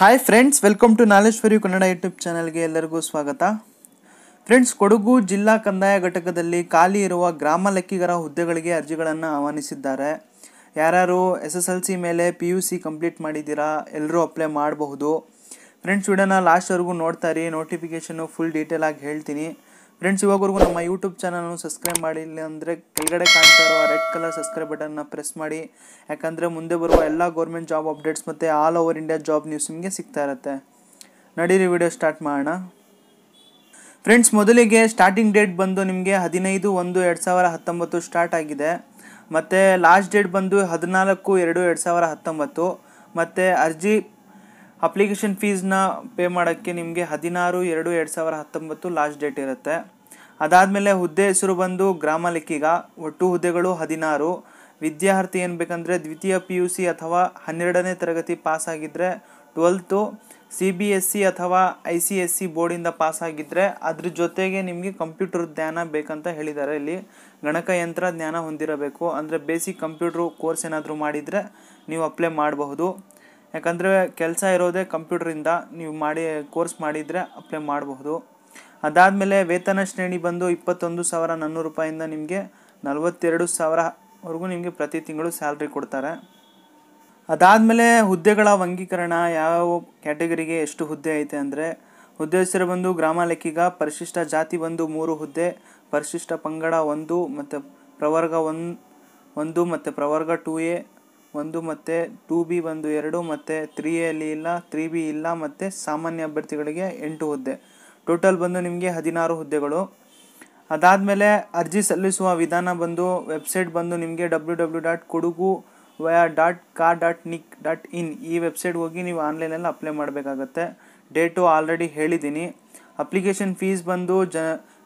Hi friends welcome to you Kannada YouTube ಚಾನಲ್ಗೆ ಎಲ್ಲರಿಗೂ ಸ್ವಾಗತ. ಫ್ರೆಂಡ್ಸ್ ಕೊಡಗು ಜಿಲ್ಲಾ ಕಂದಾಯ ಘಟಕದಲ್ಲಿ ಖಾಲಿ ಇರುವ ಗ್ರಾಮ ಲೆಕ್ಕಿಗರ ಹುದ್ದೆಗಳಿಗೆ ಅರ್ಜಿಗಳನ್ನು ಆಹ್ವಾನಿಸಿದ್ದಾರೆ. ಯಾರ್ಯಾರು ಎಸ್ ಎಸ್ ಎಲ್ ಸಿ ಮೇಲೆ ಪಿ ಯು ಸಿ ಕಂಪ್ಲೀಟ್ ಮಾಡಿದ್ದೀರಾ ಎಲ್ಲರೂ ಅಪ್ಲೈ ಮಾಡಬಹುದು. ಫ್ರೆಂಡ್ಸ್ ವಿಡಿಯೋನ ಲಾಸ್ಟ್ವರೆಗೂ ನೋಡ್ತಾ ಇರಿ ನೋಟಿಫಿಕೇಷನು ಫುಲ್ ಡೀಟೇಲಾಗಿ ಹೇಳ್ತೀನಿ. ಫ್ರೆಂಡ್ಸ್ ಇವಾಗವರೆಗೂ ನಮ್ಮ ಯೂಟ್ಯೂಬ್ ಚಾನಲನ್ನು ಸಬ್ಸ್ಕ್ರೈಬ್ ಮಾಡಿಲ್ಲ ಅಂದರೆ ಕೆಳಗಡೆ ಕಾಣ್ತಾ ಇರುವ ರೆಡ್ ಕಲರ್ ಸಬ್ಸ್ಕ್ರೈಬ್ ಬಟನ್ನ ಪ್ರೆಸ್ ಮಾಡಿ. ಯಾಕಂದರೆ ಮುಂದೆ ಬರುವ ಎಲ್ಲ ಗೌರ್ಮೆಂಟ್ ಜಾಬ್ ಅಪ್ಡೇಟ್ಸ್ ಮತ್ತು all over India job news ನಿಮಗೆ ಸಿಗ್ತಾ ಇರುತ್ತೆ. ನಡೀರಿ ವಿಡಿಯೋ ಸ್ಟಾರ್ಟ್ ಮಾಡೋಣ. ಫ್ರೆಂಡ್ಸ್ ಮೊದಲಿಗೆ ಸ್ಟಾರ್ಟಿಂಗ್ ಡೇಟ್ ಬಂದು ನಿಮಗೆ ಹದಿನೈದು ಒಂದು ಎರಡು ಸಾವಿರ ಹತ್ತೊಂಬತ್ತು ಸ್ಟಾರ್ಟ್ ಆಗಿದೆ. ಮತ್ತು ಲಾಸ್ಟ್ ಡೇಟ್ ಬಂದು ಹದಿನಾಲ್ಕು ಎರಡು ಎರಡು ಸಾವಿರ ಹತ್ತೊಂಬತ್ತು. ಮತ್ತು ಅರ್ಜಿ ಅಪ್ಲಿಕೇಶನ್ ಫೀಸ್ನ ಪೇ ಮಾಡೋಕ್ಕೆ ನಿಮಗೆ ಹದಿನಾರು ಎರಡು ಎರಡು ಸಾವಿರ ಹತ್ತೊಂಬತ್ತು ಲಾಸ್ಟ್ ಡೇಟ್ ಇರುತ್ತೆ. ಅದಾದಮೇಲೆ ಹುದ್ದೆ ಹೆಸರು ಬಂದು ಗ್ರಾಮ ಲೆಕ್ಕಿಗ, ಒಟ್ಟು ಹುದ್ದೆಗಳು ಹದಿನಾರು. ವಿದ್ಯಾರ್ಥಿ ಏನು ಬೇಕಂದರೆ ದ್ವಿತೀಯ ಪಿ ಯು ಸಿ ಅಥವಾ ಹನ್ನೆರಡನೇ ತರಗತಿ ಪಾಸ್ ಆಗಿದ್ರೆ twelfth, C B S C ಅಥವಾ ಐ ಸಿ ಎಸ್ ಸಿ ಬೋರ್ಡಿಂದ ಆಗಿದ್ರೆ ಅದ್ರ ಜೊತೆಗೆ ನಿಮಗೆ ಕಂಪ್ಯೂಟರ್ ಜ್ಞಾನ ಬೇಕಂತ ಹೇಳಿದ್ದಾರೆ ಇಲ್ಲಿ ಗಣಕಯಂತ್ರ ಜ್ಞಾನ ಹೊಂದಿರಬೇಕು. ಅಂದರೆ ಬೇಸಿಕ್ ಕಂಪ್ಯೂಟ್ರು ಕೋರ್ಸ್ ಏನಾದರೂ ಮಾಡಿದರೆ ನೀವು ಅಪ್ಲೈ ಮಾಡಬಹುದು. ಯಾಕಂದರೆ ಕೆಲಸ ಇರೋದೇ ಕಂಪ್ಯೂಟ್ರಿಂದ, ನೀವು ಮಾಡಿ ಕೋರ್ಸ್ ಮಾಡಿದರೆ ಅಪ್ಲೈ ಮಾಡಬಹುದು. ಅದಾದಮೇಲೆ ವೇತನ ಶ್ರೇಣಿ ಬಂದು ಇಪ್ಪತ್ತೊಂದು ಸಾವಿರ ನಾನ್ನೂರು ರೂಪಾಯಿಂದ ನಿಮಗೆ ನಲವತ್ತೆರಡು ಸಾವಿರವರೆಗೂ ನಿಮಗೆ ಪ್ರತಿ ತಿಂಗಳು ಸ್ಯಾಲ್ರಿ ಕೊಡ್ತಾರೆ. ಅದಾದಮೇಲೆ ಹುದ್ದೆಗಳ ವಂಗೀಕರಣ ಯಾವ ಕ್ಯಾಟಗರಿಗೆ ಎಷ್ಟು ಹುದ್ದೆ ಐತೆ ಅಂದರೆ, ಹುದ್ದೆ ಹೆಸರು ಬಂದು ಗ್ರಾಮ ಲೆಕ್ಕಿಗ, ಪರಿಶಿಷ್ಟ ಜಾತಿ ಬಂದು ಮೂರು ಹುದ್ದೆ, ಪರಿಶಿಷ್ಟ ಪಂಗಡ ಒಂದು, ಮತ್ತು ಪ್ರವರ್ಗ ಒನ್, ಒಂದು ಮತ್ತು ಪ್ರವರ್ಗ ಟೂ ಎ, ಒಂದು ಮತ್ತು ಟೂ ಬಿ ಒಂದು ಎರಡು, ಮತ್ತು ತ್ರೀ ಎಲ್ಲಿ ಇಲ್ಲ, ತ್ರೀ ಬಿ ಇಲ್ಲ, ಮತ್ತು ಸಾಮಾನ್ಯ ಅಭ್ಯರ್ಥಿಗಳಿಗೆ ಎಂಟು ಹುದ್ದೆ. ಟೋಟಲ್ ಬಂದು ನಿಮಗೆ ಹದಿನಾರು ಹುದ್ದೆಗಳು. ಅದಾದಮೇಲೆ ಅರ್ಜಿ ಸಲ್ಲಿಸುವ ವಿಧಾನ ಬಂದು ವೆಬ್ಸೈಟ್ ಬಂದು ನಿಮಗೆ ಡಬ್ಲ್ಯೂ ಡಬ್ಲ್ಯೂ ಡಾಟ್ ಕೊಡುಗು ವಯ ಡಾಟ್ ಕಾ ಡಾಟ್ ನಿಕ್ ಡಾಟ್ ಇನ್ ಈ ವೆಬ್ಸೈಟ್ ಹೋಗಿ ನೀವು ಆನ್ಲೈನಲ್ಲಿ ಅಪ್ಲೈ ಮಾಡಬೇಕಾಗತ್ತೆ. ಡೇಟು ಆಲ್ರೆಡಿ ಹೇಳಿದ್ದೀನಿ. ಅಪ್ಲಿಕೇಶನ್ ಫೀಸ್ ಬಂದು ಜ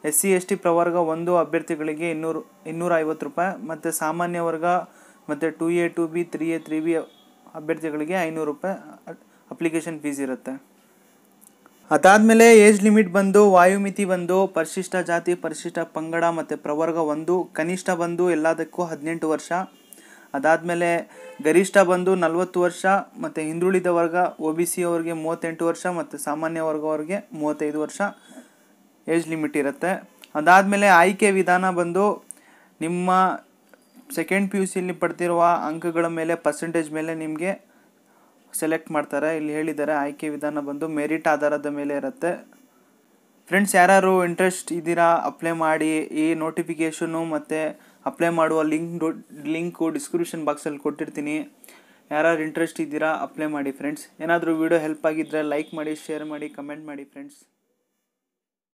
ಎಸ್ ಸಿ ಎಸ್ ಟಿ ಪ್ರವರ್ಗ ಒಂದು ಅಭ್ಯರ್ಥಿಗಳಿಗೆ ಇನ್ನೂರು ಇನ್ನೂರ ಐವತ್ತು ರೂಪಾಯಿ ಮತ್ತು ಸಾಮಾನ್ಯ ವರ್ಗ ಮತ್ತು two A two B three A three B ಅಭ್ಯರ್ಥಿಗಳಿಗೆ ಐನೂರು ರೂಪಾಯಿ ಅಪ್ಲಿಕೇಶನ್ ಫೀಸ್ ಇರುತ್ತೆ. ಅದಾದಮೇಲೆ ಏಜ್ ಲಿಮಿಟ್ ಬಂದು, ವಾಯುಮಿತಿ ಬಂದು, ಪರಿಶಿಷ್ಟ ಜಾತಿ, ಪರಿಶಿಷ್ಟ ಪಂಗಡ ಮತ್ತು ಪ್ರವರ್ಗ ಒಂದು, ಕನಿಷ್ಠ ಬಂದು ಎಲ್ಲದಕ್ಕೂ ಹದಿನೆಂಟು ವರ್ಷ. ಅದಾದಮೇಲೆ ಗರಿಷ್ಠ ಬಂದು ನಲವತ್ತು ವರ್ಷ, ಮತ್ತು ಹಿಂದುಳಿದ ವರ್ಗ ಒ ಬಿ ಸಿ ಅವ್ರಿಗೆ ಮೂವತ್ತೆಂಟು ವರ್ಷ, ಮತ್ತು ಸಾಮಾನ್ಯ ವರ್ಗ ಅವ್ರಿಗೆ ಮೂವತ್ತೈದು ವರ್ಷ ಏಜ್ ಲಿಮಿಟ್ ಇರುತ್ತೆ. ಅದಾದಮೇಲೆ ಆಯ್ಕೆ ವಿಧಾನ ಬಂದು ನಿಮ್ಮ ಸೆಕೆಂಡ್ ಪಿ ಯು ಸಿಲಿ ಪಡೆದಿರುವ ಅಂಕಗಳ ಮೇಲೆ ಪರ್ಸೆಂಟೇಜ್ ಮೇಲೆ ನಿಮಗೆ ಸೆಲೆಕ್ಟ್ ಮಾಡ್ತಾರೆ. ಇಲ್ಲಿ ಹೇಳಿದ್ದಾರೆ, ಆಯ್ಕೆ ವಿಧಾನ ಬಂದು ಮೆರಿಟ್ ಆಧಾರದ ಮೇಲೆ ಇರುತ್ತೆ. ಫ್ರೆಂಡ್ಸ್ ಯಾರು ಇಂಟ್ರೆಸ್ಟ್ ಇದ್ದೀರಾ ಅಪ್ಲೈ ಮಾಡಿ, ಈ ನೋಟಿಫಿಕೇಷನು ಮತ್ತು ಅಪ್ಲೈ ಮಾಡುವ ಲಿಂಕ್ ಲಿಂಕು ಡಿಸ್ಕ್ರಿಪ್ಷನ್ ಬಾಕ್ಸಲ್ಲಿ ಕೊಟ್ಟಿರ್ತೀನಿ. ಯಾರು ಇಂಟ್ರೆಸ್ಟ್ ಇದ್ದೀರಾ ಅಪ್ಲೈ ಮಾಡಿ ಫ್ರೆಂಡ್ಸ್ ಏನಾದರೂ ವಿಡಿಯೋ ಹೆಲ್ಪ್ ಆಗಿದ್ದರೆ ಲೈಕ್ ಮಾಡಿ ಶೇರ್ ಮಾಡಿ ಕಮೆಂಟ್ ಮಾಡಿ ಫ್ರೆಂಡ್ಸ್